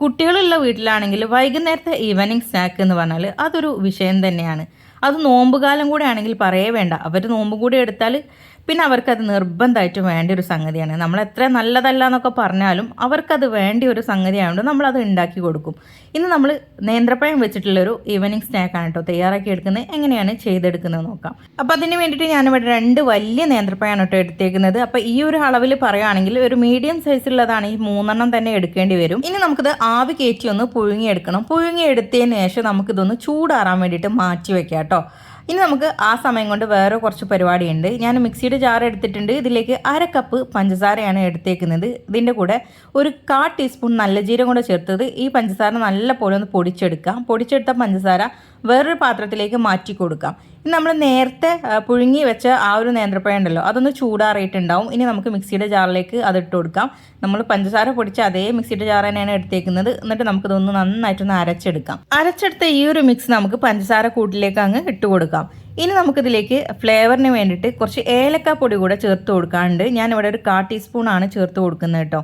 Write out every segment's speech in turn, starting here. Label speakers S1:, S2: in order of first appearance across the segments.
S1: കുട്ടികളുള്ള വീട്ടിലാണെങ്കിൽ വൈകുന്നേരത്തെ ഈവനിങ് സ്നാക്ക് എന്ന് പറഞ്ഞാൽ അതൊരു വിഷയം തന്നെയാണ്. അത് നോമ്പുകാലം കൂടെ ആണെങ്കിൽ പറയേ വേണ്ട. അവർ നോമ്പ് കൂടെ എടുത്താൽ പിന്നെ അവർക്കത് നിർബന്ധമായിട്ടും വേണ്ട ഒരു സംഗതിയാണ്. നമ്മൾ എത്ര നല്ലതല്ല എന്നൊക്കെ പറഞ്ഞാലും അവർക്കത് വേണ്ട ഒരു സംഗതി ആയതുകൊണ്ട് നമ്മളത് ഉണ്ടാക്കി കൊടുക്കും. ഇന്ന് നമ്മൾ നേന്ത്രപ്പഴം വെച്ചിട്ടുള്ളൊരു ഈവനിങ് സ്നാക്കാണ് കേട്ടോ തയ്യാറാക്കി എടുക്കുന്നത്. എങ്ങനെയാണ് ചെയ്തെടുക്കുന്നത് നോക്കാം. അപ്പോൾ അതിന് വേണ്ടിയിട്ട് ഞാനിവിടെ രണ്ട് വലിയ നേന്ത്രപ്പഴമാണ് കേട്ടോ എടുത്തേക്കുന്നത്. അപ്പോൾ ഈ ഒരു അളവിൽ പറയുകയാണെങ്കിൽ ഒരു മീഡിയം സൈസിലുള്ളതാണ് ഈ മൂന്നെണ്ണം തന്നെ എടുക്കേണ്ടി വരും. ഇനി നമുക്കിത് ആവി കയറ്റി ഒന്ന് പുഴുങ്ങിയെടുക്കണം. പുഴുങ്ങിയെടുത്തതിന് ശേഷം നമുക്കിതൊന്ന് ചൂടാറാൻ വേണ്ടിയിട്ട് മാറ്റി വെക്കാം കേട്ടോ ഇനി നമുക്ക് ആ സമയം കൊണ്ട് വേറെ കുറച്ച് പരിപാടിയുണ്ട്. ഞാൻ മിക്സിയുടെ ജാർ എടുത്തിട്ടുണ്ട്. ഇതിലേക്ക് അര കപ്പ് പഞ്ചസാരയാണ് എടുത്തേക്കുന്നത്. ഇതിന്റെ കൂടെ ഒരു കാ ടീസ്പൂൺ നല്ല ജീരം കൂടെ ചേർത്തത്. ഈ പഞ്ചസാര നല്ല പോലെ ഒന്ന് പൊടിച്ചെടുക്കാം. പൊടിച്ചെടുത്ത പഞ്ചസാര വേറൊരു പാത്രത്തിലേക്ക് മാറ്റി കൊടുക്കാം. ഇനി നമ്മൾ നേരത്തെ പുഴുങ്ങി വെച്ച ആ ഒരു നേന്ത്രപ്പഴം ഉണ്ടല്ലോ അതൊന്ന് ചൂടാറിയിട്ടുണ്ടാവും. ഇനി നമുക്ക് മിക്സിയുടെ ജാറിലേക്ക് അത് ഇട്ട് കൊടുക്കാം. നമ്മൾ പഞ്ചസാര പൊടിച്ച അതേ മിക്സിയുടെ ജാർ തന്നെയാണ് എടുത്തേക്കുന്നത്. എന്നിട്ട് നമുക്കിതൊന്ന് നന്നായിട്ടൊന്ന് അരച്ചെടുക്കാം. അരച്ചെടുത്ത ഈ ഒരു മിക്സ് നമുക്ക് പഞ്ചസാര കൂട്ടിലേക്ക് അങ്ങ് ഇട്ട് കൊടുക്കാം. കൊടുക്കാം ഇനി നമുക്കിതിലേക്ക് ഫ്ലേവറിന് വേണ്ടിയിട്ട് കുറച്ച് ഏലക്ക പൊടി കൂടെ ചേർത്ത് കൊടുക്കാനുണ്ട്. ഞാനിവിടെ ഒരു കാ ടീസ്പൂണാണ് ചേർത്ത് കൊടുക്കുന്നത് കേട്ടോ.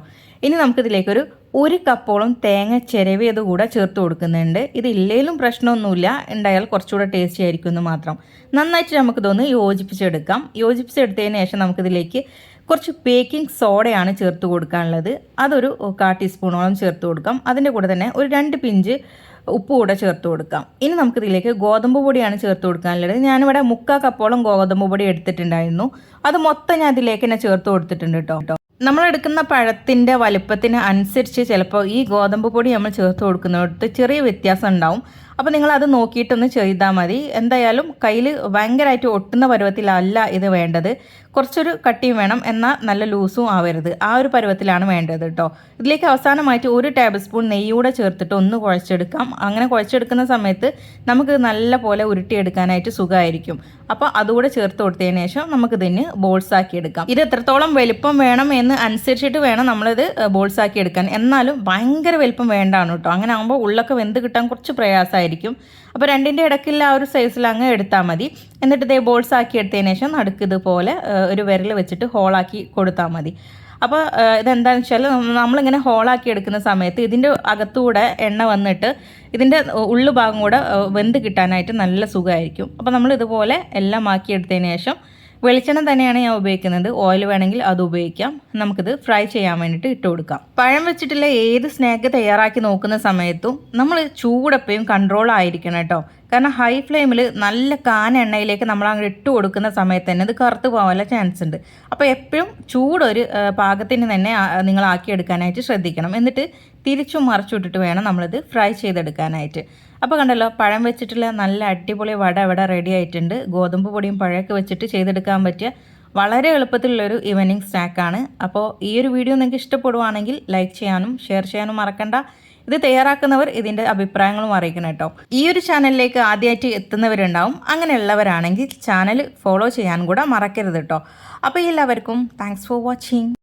S1: ഇനി നമുക്കിതിലേക്കൊരു ഒരു കപ്പോളം തേങ്ങ ചിരവിയത് കൂടെ ചേർത്ത് കൊടുക്കുന്നുണ്ട്. ഇത് ഇല്ലേലും പ്രശ്നമൊന്നുമില്ല. ഉണ്ടായാൽ കുറച്ചുകൂടെ ടേസ്റ്റി ആയിരിക്കും എന്ന് മാത്രം. നന്നായിട്ട് നമുക്കിതൊന്ന് യോജിപ്പിച്ചെടുക്കാം. യോജിപ്പിച്ചെടുത്തതിന് ശേഷം നമുക്കിതിലേക്ക് കുറച്ച് ബേക്കിംഗ് സോഡയാണ് ചേർത്ത് കൊടുക്കാനുള്ളത്. അതൊരു കാ ടീസ്പൂണോളം ചേർത്ത് കൊടുക്കാം. അതിന്റെ കൂടെ തന്നെ ഒരു രണ്ട് പിഞ്ച് ഉപ്പ് കൂടെ ചേർത്ത് കൊടുക്കാം. ഇനി നമുക്കിതിലേക്ക് ഗോതമ്പ് പൊടിയാണ് ചേർത്ത് കൊടുക്കാനുള്ളത്. ഞാനിവിടെ മുക്കാ കപ്പോളം ഗോതമ്പ് പൊടി എടുത്തിട്ടുണ്ടായിരുന്നു. അത് മൊത്തം ഞാൻ അതിലേക്ക് തന്നെ ചേർത്ത് കൊടുത്തിട്ടുണ്ട് കേട്ടോ നമ്മളെടുക്കുന്ന പഴത്തിന്റെ വലിപ്പത്തിന് അനുസരിച്ച് ചിലപ്പോൾ ഈ ഗോതമ്പ് പൊടി നമ്മൾ ചേർത്ത് കൊടുക്കുന്നിടത്ത് ചെറിയ വ്യത്യാസം ഉണ്ടാവും. അപ്പോൾ നിങ്ങൾ അത് നോക്കിയിട്ടൊന്ന് ചെയ്താൽ മതി. എന്തായാലും കയ്യിൽ ഭയങ്കരമായിട്ട് ഒട്ടുന്ന പരുവത്തിലല്ല ഇത് വേണ്ടത്. കുറച്ചൊരു കട്ടിയും വേണം. എന്നാൽ നല്ല ലൂസും ആവരുത്. ആ ഒരു പരുവത്തിലാണ് വേണ്ടത് കേട്ടോ ഇതിലേക്ക് അവസാനമായിട്ട് ഒരു ടേബിൾ സ്പൂൺ നെയ്യൂടെ ചേർത്തിട്ട് ഒന്ന് കുഴച്ചെടുക്കാം. അങ്ങനെ കുഴച്ചെടുക്കുന്ന സമയത്ത് നമുക്ക് നല്ല പോലെ ഉരുട്ടിയെടുക്കാനായിട്ട് സുഖമായിരിക്കും. അപ്പോൾ അതുകൂടെ ചേർത്ത് കൊടുത്തതിന് ശേഷം നമുക്കിതിന് ബോൾസ് ആക്കി എടുക്കാം ഇത് എത്രത്തോളം വലിപ്പം വേണം എന്ന് അനുസരിച്ചിട്ട് വേണം നമ്മളിത് ബോൾസ് ആക്കി എടുക്കാൻ എന്നാലും ഭയങ്കര വലിപ്പം വേണ്ടാണ് കേട്ടോ അങ്ങനെ ആകുമ്പോൾ ഉള്ളൊക്കെ വെന്ത് കിട്ടാൻ കുറച്ച് പ്രയാസമായിരിക്കും അപ്പോൾ രണ്ടിന്റെ ഇടയ്ക്കുള്ള ആ ഒരു സൈസിൽ അങ്ങ് എടുത്താൽ മതി. എന്നിട്ട് ഇതേ ബോൾസ് ആക്കി എടുത്തതിന് ശേഷം നടുക്ക് ഇതുപോലെ ഒരു വിരൽ വെച്ചിട്ട് ഹോളാക്കി കൊടുത്താൽ മതി. അപ്പോൾ ഇതെന്താണെന്ന് വെച്ചാൽ നമ്മളിങ്ങനെ ഹോളാക്കി എടുക്കുന്ന സമയത്ത് ഇതിന്റെ അകത്തുകൂടെ എണ്ണ വന്നിട്ട് ഇതിന്റെ ഉള്ളു ഭാഗം കൂടെ വെന്ത് കിട്ടാനായിട്ട് നല്ല സുഖമായിരിക്കും. അപ്പോൾ നമ്മൾ ഇതുപോലെ എല്ലാം ആക്കി എടുത്തതിന് ശേഷം വെളിച്ചെണ്ണ തന്നെയാണ് ഞാൻ ഉപയോഗിക്കുന്നത്. ഓയിൽ വേണമെങ്കിൽ അത് ഉപയോഗിക്കാം. നമുക്കിത് ഫ്രൈ ചെയ്യാൻ വേണ്ടിയിട്ട് ഇട്ട് കൊടുക്കാം. പഴം വെച്ചിട്ടുള്ള ഏത് സ്നാക്ക് തയ്യാറാക്കി നോക്കുന്ന സമയത്തും നമ്മൾ ചൂടെപ്പോഴും കൺട്രോൾ ആയിരിക്കണം കേട്ടോ. കാരണം ഹൈ ഫ്ലെയിമിൽ നല്ല കാന എണ്ണയിലേക്ക് നമ്മൾ അങ്ങോട്ട് ഇട്ട് കൊടുക്കുന്ന സമയത്ത് തന്നെ ഇത് കറുത്ത് പോകാനുള്ള ചാൻസ് ഉണ്ട്. അപ്പോൾ എപ്പോഴും ചൂടൊരു പാകത്തിന് തന്നെ എടുക്കാനായിട്ട് ശ്രദ്ധിക്കണം. എന്നിട്ട് തിരിച്ചും മറിച്ചിട്ടിട്ട് വേണം നമ്മളിത് ഫ്രൈ ചെയ്തെടുക്കാനായിട്ട്. അപ്പോൾ കണ്ടല്ലോ പഴം വെച്ചിട്ടുള്ള നല്ല അടിപൊളി വട ഇവിടെ റെഡി ആയിട്ടുണ്ട്. ഗോതമ്പ് പൊടിയും പഴമൊക്കെ വെച്ചിട്ട് ചെയ്തെടുക്കാൻ പറ്റിയ വളരെ എളുപ്പത്തിലുള്ളൊരു ഈവനിങ് സ്നാക്കാണ് അപ്പോൾ ഈ ഒരു വീഡിയോ നിങ്ങൾക്ക് ഇഷ്ടപ്പെടുവാണെങ്കിൽ ലൈക്ക് ചെയ്യാനും ഷെയർ ചെയ്യാനും മറക്കണ്ട. ഇത് തയ്യാറാക്കുന്നവർ ഇതിന്റെ അഭിപ്രായങ്ങളും അറിയിക്കണം കേട്ടോ. ഈ ഒരു ചാനലിലേക്ക് ആദ്യമായിട്ട് എത്തുന്നവരുണ്ടാവും. അങ്ങനെയുള്ളവരാണെങ്കിൽ ചാനൽ ഫോളോ ചെയ്യാൻ കൂടെ മറക്കരുത് കേട്ടോ. അപ്പോൾ എല്ലാവർക്കും താങ്ക്സ് ഫോർ വാച്ചിങ്